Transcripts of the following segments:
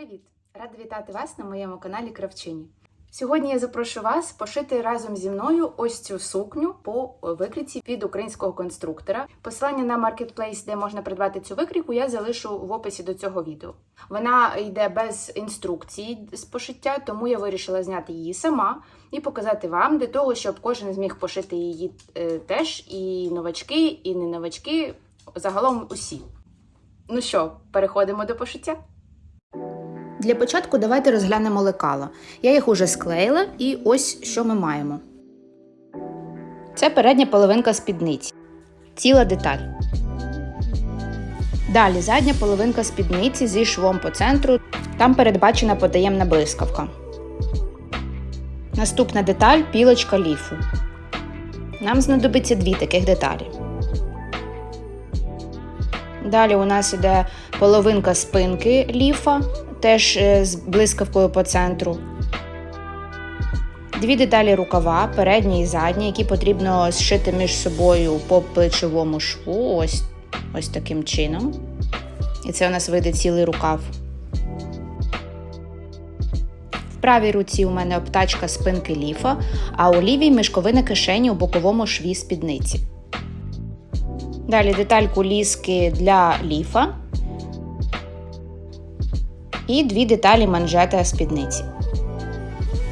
Привіт! Рада вітати вас на моєму каналі Кравчині. Сьогодні я запрошу вас пошити разом зі мною ось цю сукню по викрійці від українського конструктора. Посилання на маркетплейс, де можна придбати цю викрійку, я залишу в описі до цього відео. Вона йде без інструкції з пошиття, тому я вирішила зняти її сама і показати вам для того, щоб кожен зміг пошити її е, теж, і новачки, і не новачки, загалом усі. Ну що, переходимо до пошиття? Для початку давайте розглянемо лекала. Я їх уже склеїла, і ось що ми маємо. Це передня половинка спідниці. Ціла деталь. Далі задня половинка спідниці зі швом по центру. Там передбачена потаємна блискавка. Наступна деталь пілочка ліфу. Нам знадобиться дві таких деталі. Далі у нас іде половинка спинки ліфа, теж е, з блискавкою по центру. Дві деталі рукава, передня і задня, які потрібно зшити між собою по плечовому шву, ось, ось таким чином. І це у нас вийде цілий рукав. В правій руці у мене обтачка спинки ліфа, а у лівій мішковина кишені у боковому шві спідниці. Далі детальку ліски для ліфа і дві деталі манжета спідниці.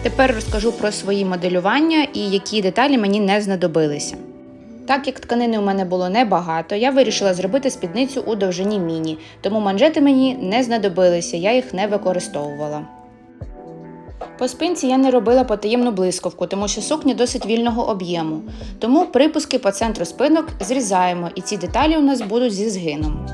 Тепер розкажу про свої моделювання і які деталі мені не знадобилися. Так як тканини у мене було небагато, я вирішила зробити спідницю у довжині міні, тому манжети мені не знадобилися, я їх не використовувала. По спинці я не робила потаємну блискавку, тому що сукня досить вільного об'єму. Тому припуски по центру спинок зрізаємо, і ці деталі у нас будуть зі згином.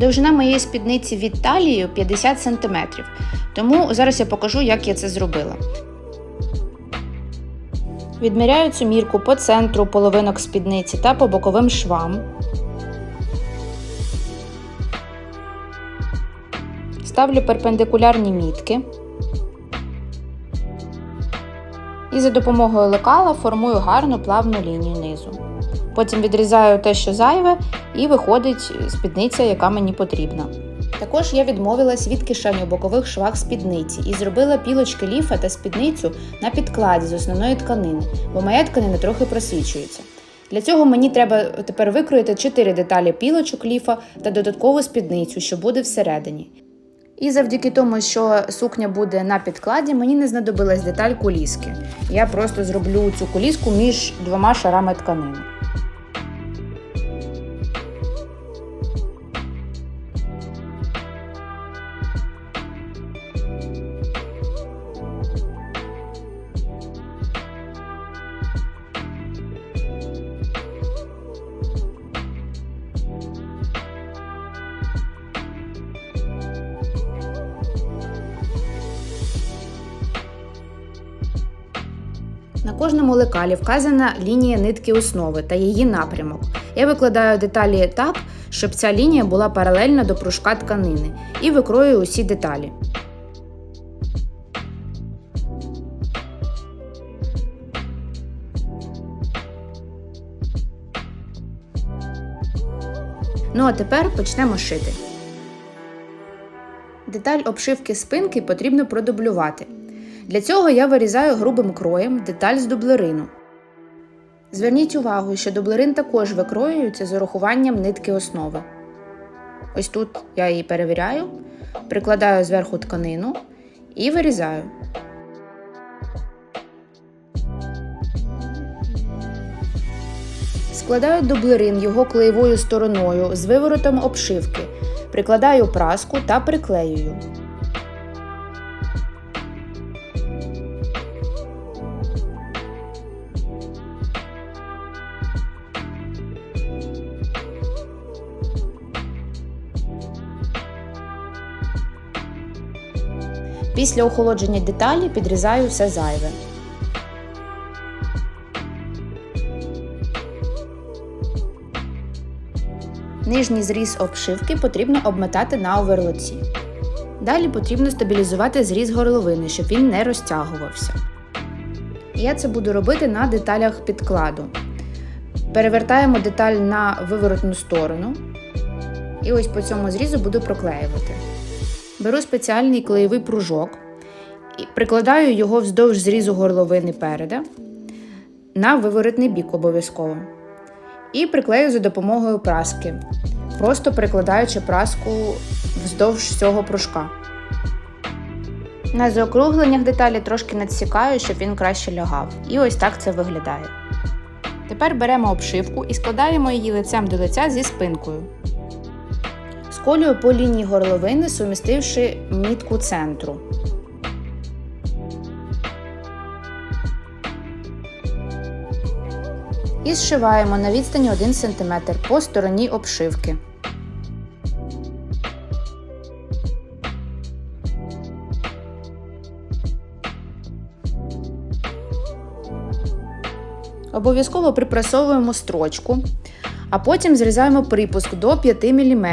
Довжина моєї спідниці від талії 50 см. Тому зараз я покажу, як я це зробила. Відміряю цю мірку по центру половинок спідниці та по боковим швам. Ставлю перпендикулярні мітки. І за допомогою лекала формую гарну плавну лінію низу. Потім відрізаю те, що зайве, і виходить спідниця, яка мені потрібна. Також я відмовилась від кишень у бокових швах спідниці і зробила пілочки ліфа та спідницю на підкладі з основної тканини, бо моя тканина трохи просвічується. Для цього мені треба тепер викроїти 4 деталі пілочок ліфа та додаткову спідницю, що буде всередині. І завдяки тому, що сукня буде на підкладі, мені не знадобилась деталь куліски. Я просто зроблю цю куліску між двома шарами тканини. Кожному лекалі вказана лінія нитки основи та її напрямок. Я викладаю деталі так, щоб ця лінія була паралельна до пружка тканини, і викрою усі деталі. Ну а тепер почнемо шити. Деталь обшивки спинки потрібно продублювати. Для цього я вирізаю грубим кроєм деталь з дублерину. Зверніть увагу, що дублерин також викроюється з урахуванням нитки основи. Ось тут я її перевіряю, прикладаю зверху тканину і вирізаю. Складаю дублерин його клеєвою стороною з виворотом обшивки, прикладаю праску та приклеюю. Після охолодження деталі підрізаю все зайве. Нижній зріз обшивки потрібно обметати на оверлоці. Далі потрібно стабілізувати зріз горловини, щоб він не розтягувався. Я це буду робити на деталях підкладу. Перевертаємо деталь на виворотну сторону. І ось по цьому зрізу буду проклеювати. Беру спеціальний клеєвий пружок і прикладаю його вздовж зрізу горловини переда на виворотний бік обов'язково. І приклею за допомогою праски, просто прикладаючи праску вздовж цього пружка. На заокругленнях деталі трошки надсікаю, щоб він краще лягав. І ось так це виглядає. Тепер беремо обшивку і складаємо її лицем до лиця зі спинкою. Сколюю по лінії горловини, сумістивши мітку центру. І зшиваємо на відстані 1 см по стороні обшивки. Обов'язково припрасовуємо строчку, а потім зрізаємо припуск до 5 мм.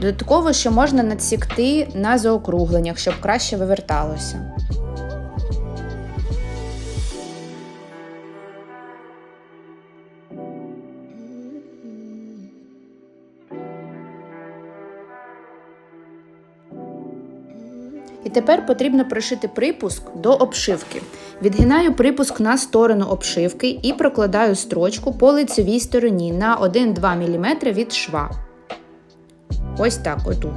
Додатково ще можна надсікти на заокругленнях, щоб краще виверталося. І тепер потрібно пришити припуск до обшивки. Відгинаю припуск на сторону обшивки і прокладаю строчку по лицевій стороні на 1-2 мм від шва. Ось так, отут.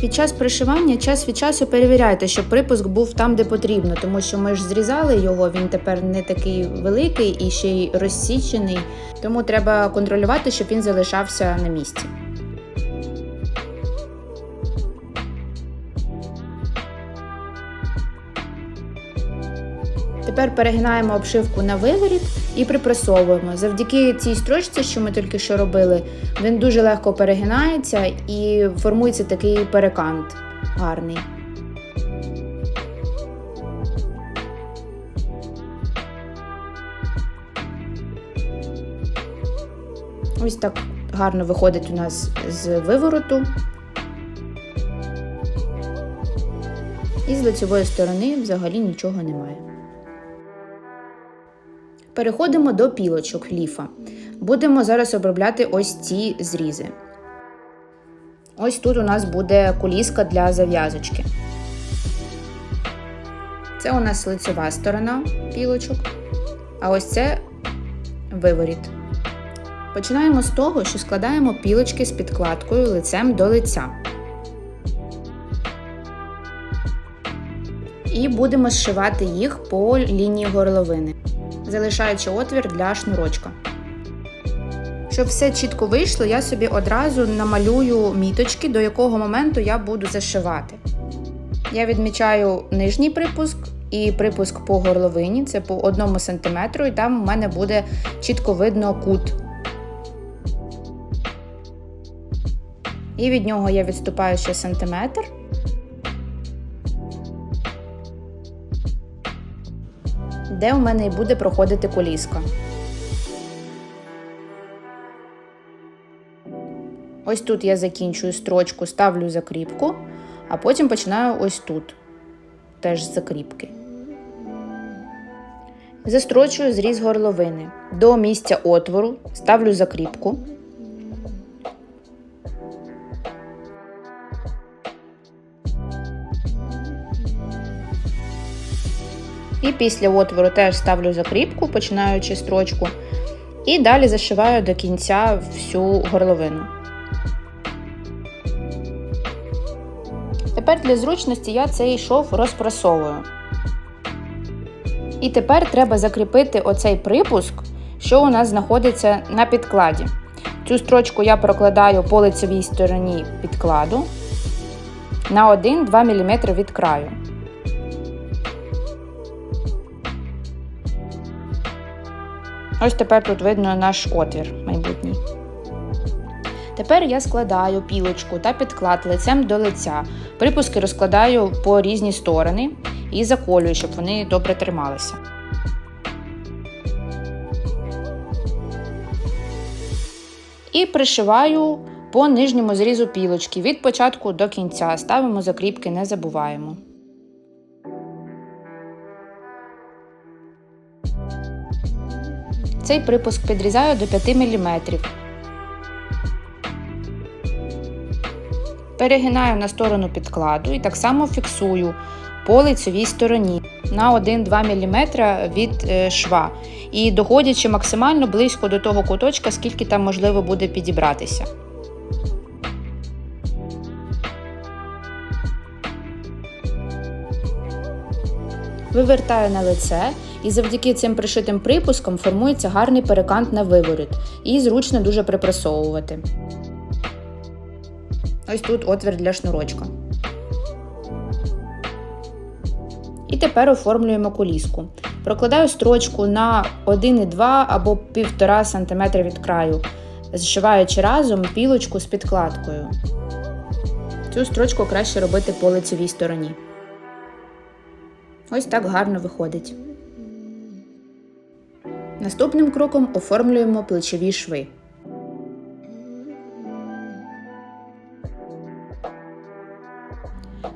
Під час пришивання час від часу перевіряйте, щоб припуск був там, де потрібно, тому що ми ж зрізали його, він тепер не такий великий і ще й розсічений, тому треба контролювати, щоб він залишався на місці. Тепер перегинаємо обшивку на виворіт і припресовуємо. Завдяки цій строчці, що ми тільки що робили, він дуже легко перегинається і формується такий перекант гарний. Ось так гарно виходить у нас з вивороту. І з лицевої сторони взагалі нічого немає. Переходимо до пілочок ліфа. Будемо зараз обробляти ось ці зрізи. Ось тут у нас буде куліска для зав'язочки. Це у нас лицева сторона пілочок, а ось це виворіт. Починаємо з того, що складаємо пілочки з підкладкою лицем до лиця. І будемо зшивати їх по лінії горловини залишаючи отвір для шнурочка. Щоб все чітко вийшло, я собі одразу намалюю міточки, до якого моменту я буду зашивати. Я відмічаю нижній припуск і припуск по горловині, це по 1 см, і там у мене буде чітко видно кут. І від нього я відступаю ще сантиметр. Де у мене і буде проходити коліска. Ось тут я закінчую строчку, ставлю закріпку, а потім починаю ось тут теж з закріпки. Застрочую зріз горловини. До місця отвору ставлю закріпку. Після отвору теж ставлю закріпку, починаючи строчку. І далі зашиваю до кінця всю горловину. Тепер для зручності я цей шов розпрасовую. І тепер треба закріпити оцей припуск, що у нас знаходиться на підкладі. Цю строчку я прокладаю по лицевій стороні підкладу на 1-2 мм від краю. Ось тепер тут видно наш отвір майбутній. Тепер я складаю пілочку та підклад лицем до лиця. Припуски розкладаю по різні сторони і заколюю, щоб вони добре трималися. І пришиваю по нижньому зрізу пілочки від початку до кінця. Ставимо закріпки, не забуваємо. Цей припуск підрізаю до 5 мм. Перегинаю на сторону підкладу і так само фіксую по лицевій стороні на 1-2 мм від е, шва. І доходячи максимально близько до того куточка, скільки там можливо буде підібратися. Вивертаю на лице, і завдяки цим пришитим припускам формується гарний перекант на виворіт і зручно дуже припресовувати. Ось тут отвір для шнурочка. І тепер оформлюємо коліску. Прокладаю строчку на 1,2 або 1,5 см від краю, зшиваючи разом пілочку з підкладкою. Цю строчку краще робити по лицевій стороні. Ось так гарно виходить. Наступним кроком оформлюємо плечові шви.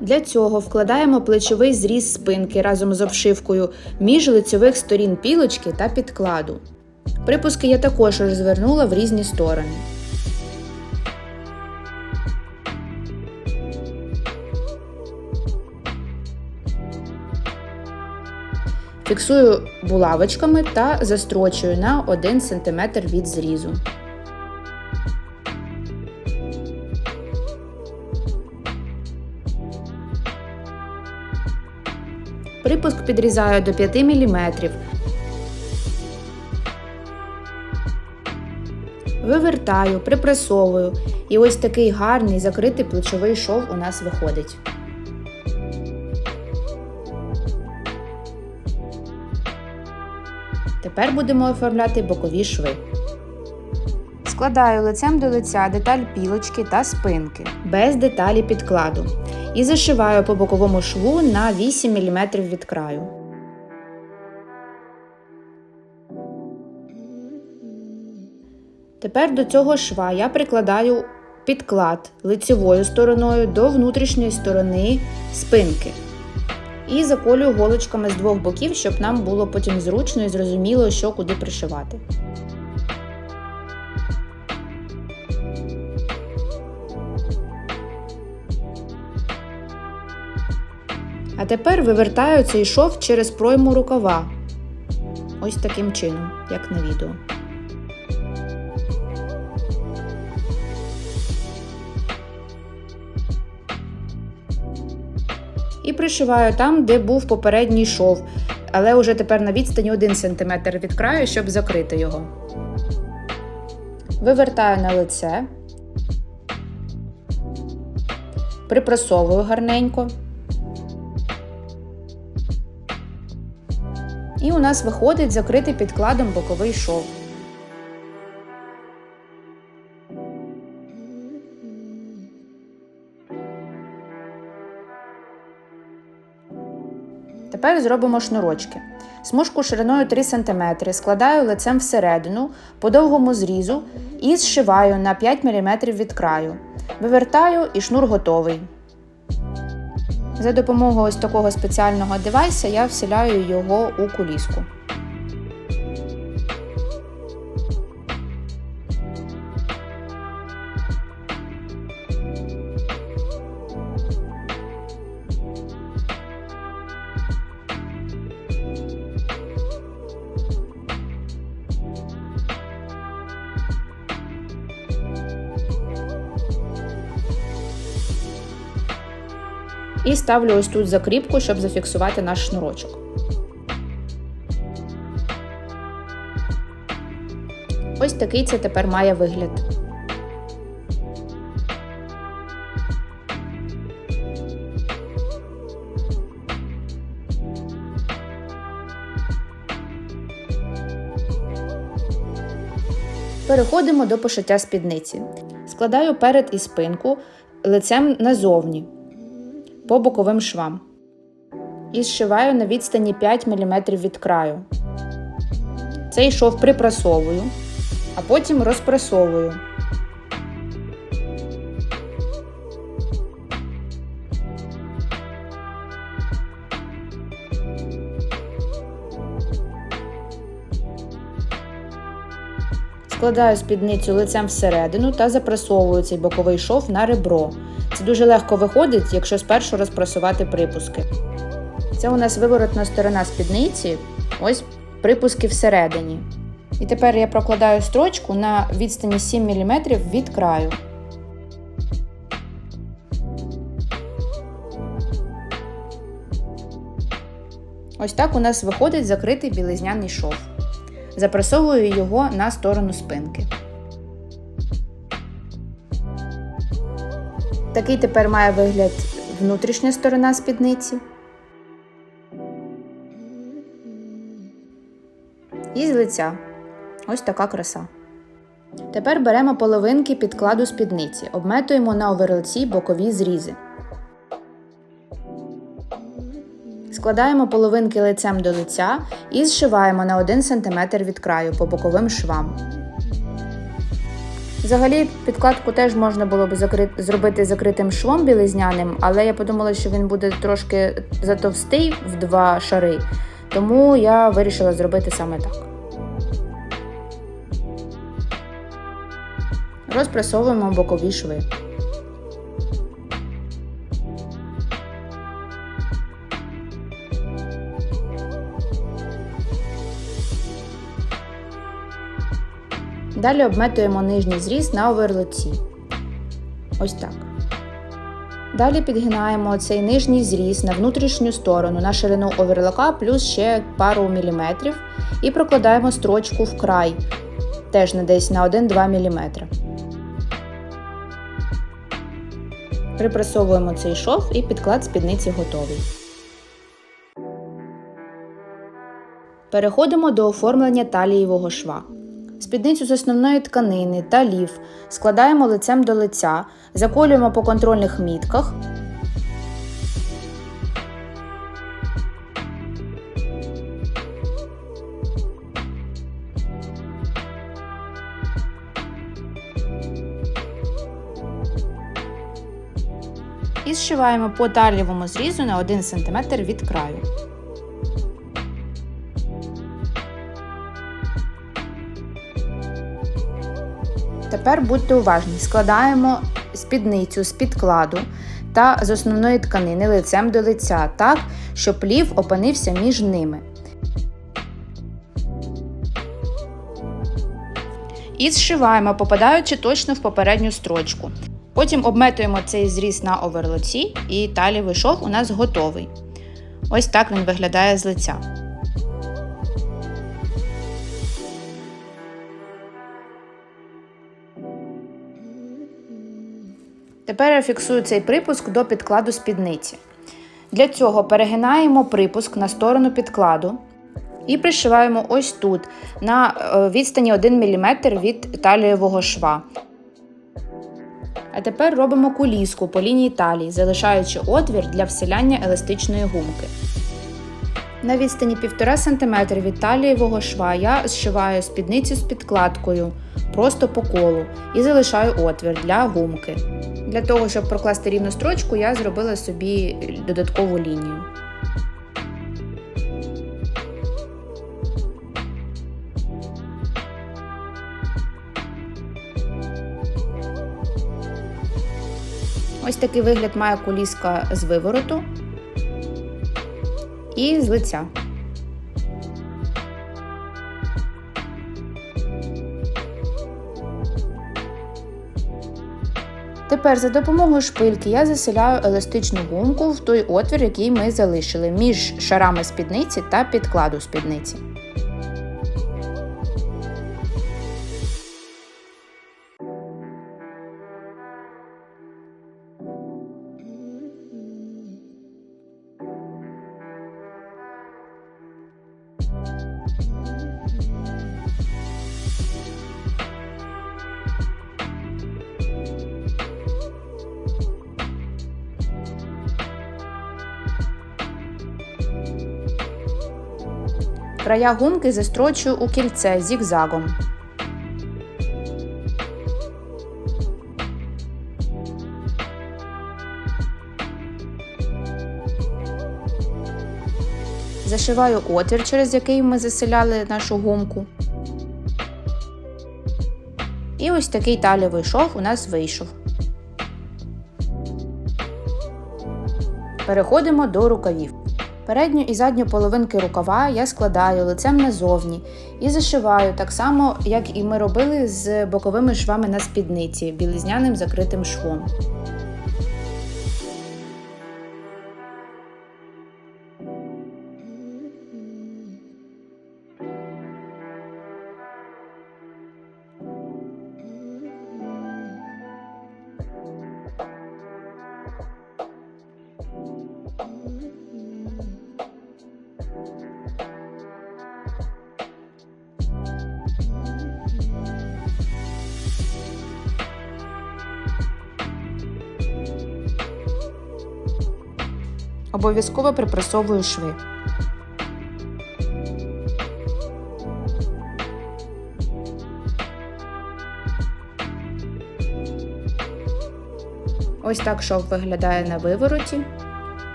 Для цього вкладаємо плечовий зріз спинки разом з обшивкою між лицьових сторін пілочки та підкладу. Припуски я також розвернула в різні сторони. Фіксую булавочками та застрочую на 1 см від зрізу. Припуск підрізаю до 5 мм. Вивертаю, припресовую. І ось такий гарний закритий плечовий шов у нас виходить. Тепер будемо оформляти бокові шви. Складаю лицем до лиця деталь пілочки та спинки, без деталі підкладу. І зашиваю по боковому шву на 8 мм від краю. Тепер до цього шва я прикладаю підклад лицевою стороною до внутрішньої сторони спинки. І заколюю голочками з двох боків, щоб нам було потім зручно і зрозуміло, що куди пришивати. А тепер вивертаю цей шов через пройму рукава. Ось таким чином, як на відео. І пришиваю там, де був попередній шов, але вже тепер на відстані 1 см від краю, щоб закрити його. Вивертаю на лице, припресовую гарненько. І у нас виходить закритий підкладом боковий шов. Тепер зробимо шнурочки. Смужку шириною 3 см складаю лицем всередину по довгому зрізу і зшиваю на 5 мм від краю. Вивертаю і шнур готовий. За допомогою ось такого спеціального девайса я вселяю його у куліску. Ставлю ось тут закріпку, щоб зафіксувати наш шнурочок. Ось такий це тепер має вигляд. Переходимо до пошиття спідниці. Складаю перед і спинку лицем назовні по боковим швам. І зшиваю на відстані 5 мм від краю. Цей шов припрасовую, а потім розпресовую. Складаю спідницю лицем всередину та запресовую цей боковий шов на ребро. Це дуже легко виходить, якщо спершу розпресувати припуски. Це у нас виворотна сторона спідниці, ось припуски всередині. І тепер я прокладаю строчку на відстані 7 мм від краю. Ось так у нас виходить закритий білизняний шов. Запресовую його на сторону спинки. Такий тепер має вигляд внутрішня сторона спідниці. І з лиця. Ось така краса. Тепер беремо половинки підкладу спідниці, обметуємо на оверлці бокові зрізи. Складаємо половинки лицем до лиця і зшиваємо на 1 см від краю по боковим швам. Взагалі, підкладку теж можна було б закри... зробити закритим швом білизняним, але я подумала, що він буде трошки затовстий в два шари, тому я вирішила зробити саме так. Розпресовуємо бокові шви. Далі обметуємо нижній зріз на оверлоці. Ось так. Далі підгинаємо цей нижній зріз на внутрішню сторону на ширину оверлока плюс ще пару міліметрів і прокладаємо строчку в край, теж на десь на 1-2 мм. Припресовуємо цей шов і підклад спідниці готовий. Переходимо до оформлення талієвого шва. Спідницю з основної тканини та лів складаємо лицем до лиця, заколюємо по контрольних мітках. І зшиваємо по талієвому зрізу на 1 см від краю. Тепер будьте уважні, складаємо спідницю з підкладу та з основної тканини лицем до лиця так, щоб лів опинився між ними. І зшиваємо, попадаючи точно в попередню строчку. Потім обметуємо цей зріз на оверлоці, і талівий шов у нас готовий. Ось так він виглядає з лиця. Тепер я фіксую цей припуск до підкладу спідниці. Для цього перегинаємо припуск на сторону підкладу і пришиваємо ось тут, на відстані 1 мм від талієвого шва. А тепер робимо куліску по лінії талії, залишаючи отвір для вселяння еластичної гумки. На відстані 1,5 см від талієвого шва я зшиваю спідницю з підкладкою просто по колу і залишаю отвір для гумки. Для того, щоб прокласти рівну строчку, я зробила собі додаткову лінію. Ось такий вигляд має куліска з вивороту і з лиця. Тепер за допомогою шпильки я заселяю еластичну гумку в той отвір, який ми залишили між шарами спідниці та підкладу спідниці. Края гумки застрочую у кільце зігзагом. Зашиваю отвір, через який ми заселяли нашу гумку. І ось такий талівий шов у нас вийшов. Переходимо до рукавів. Передню і задню половинки рукава я складаю лицем назовні і зашиваю так само, як і ми робили з боковими швами на спідниці білизняним закритим швом. Обов'язково припресовую шви. Ось так шов виглядає на вивороті.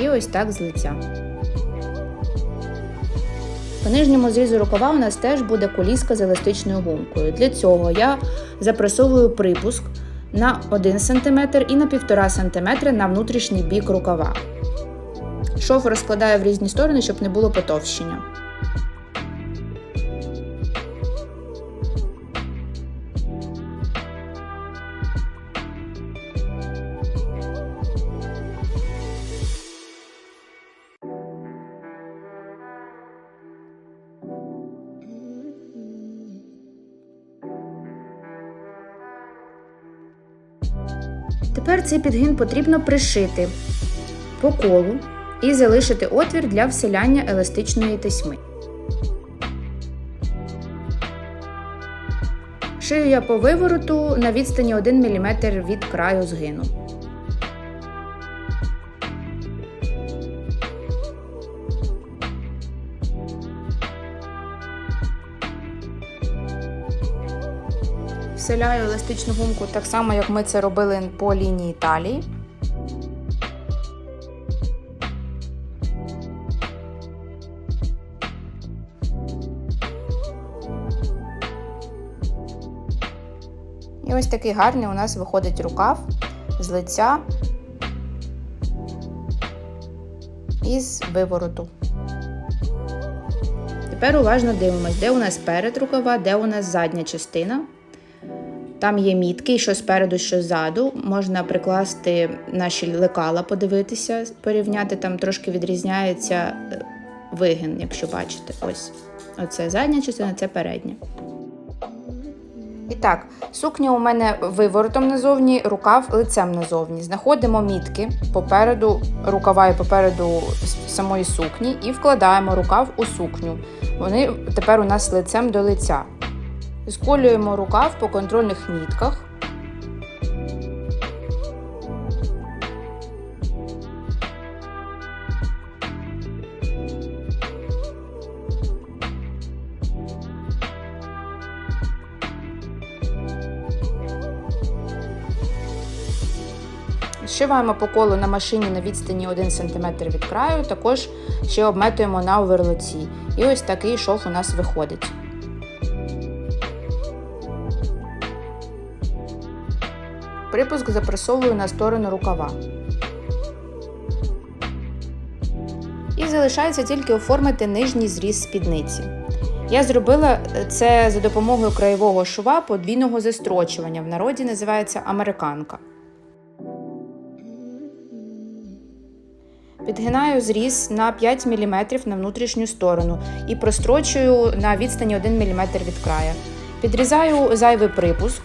І ось так з лиця. По нижньому зрізу рукава у нас теж буде коліска з еластичною гумкою. Для цього я запресовую припуск на 1 см і на 1,5 см на внутрішній бік рукава. Шов розкладаю в різні сторони, щоб не було потовщення. Тепер цей підгин потрібно пришити по колу і залишити отвір для вселяння еластичної тесьми. Шию я по вивороту на відстані 1 мм від краю згину. Вселяю еластичну гумку так само, як ми це робили по лінії талії. І ось такий гарний у нас виходить рукав з лиця і з вивороту. Тепер уважно дивимось, де у нас перед рукава, де у нас задня частина. Там є мітки, що спереду, що ззаду. Можна прикласти наші лекала, подивитися, порівняти, там трошки відрізняється е, вигин, якщо бачите. Ось. Оце задня частина, це передня. І так, сукня у мене виворотом назовні, рукав лицем назовні. Знаходимо мітки попереду рукава і попереду самої сукні і вкладаємо рукав у сукню. Вони тепер у нас лицем до лиця. Сколюємо рукав по контрольних мітках. Зшиваємо по колу на машині на відстані 1 см від краю, також ще обметуємо на оверлоці. І ось такий шов у нас виходить. Припуск запресовую на сторону рукава. І залишається тільки оформити нижній зріз спідниці. Я зробила це за допомогою краєвого шва подвійного застрочування. В народі називається американка. Підгинаю зріз на 5 мм на внутрішню сторону і прострочую на відстані 1 мм від края. Підрізаю зайвий припуск.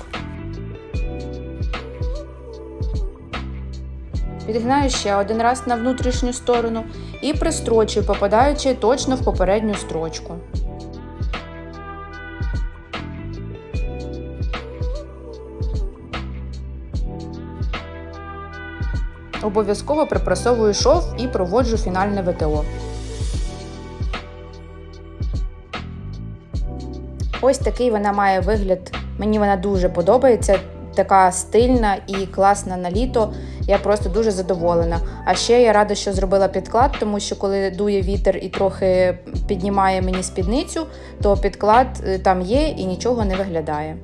Підгинаю ще один раз на внутрішню сторону і пристрочую, попадаючи точно в попередню строчку. Обов'язково припрасовую шов і проводжу фінальне ВТО. Ось такий вона має вигляд. Мені вона дуже подобається. Така стильна і класна на літо. Я просто дуже задоволена. А ще я рада, що зробила підклад, тому що коли дує вітер і трохи піднімає мені спідницю, то підклад е, там є і нічого не виглядає.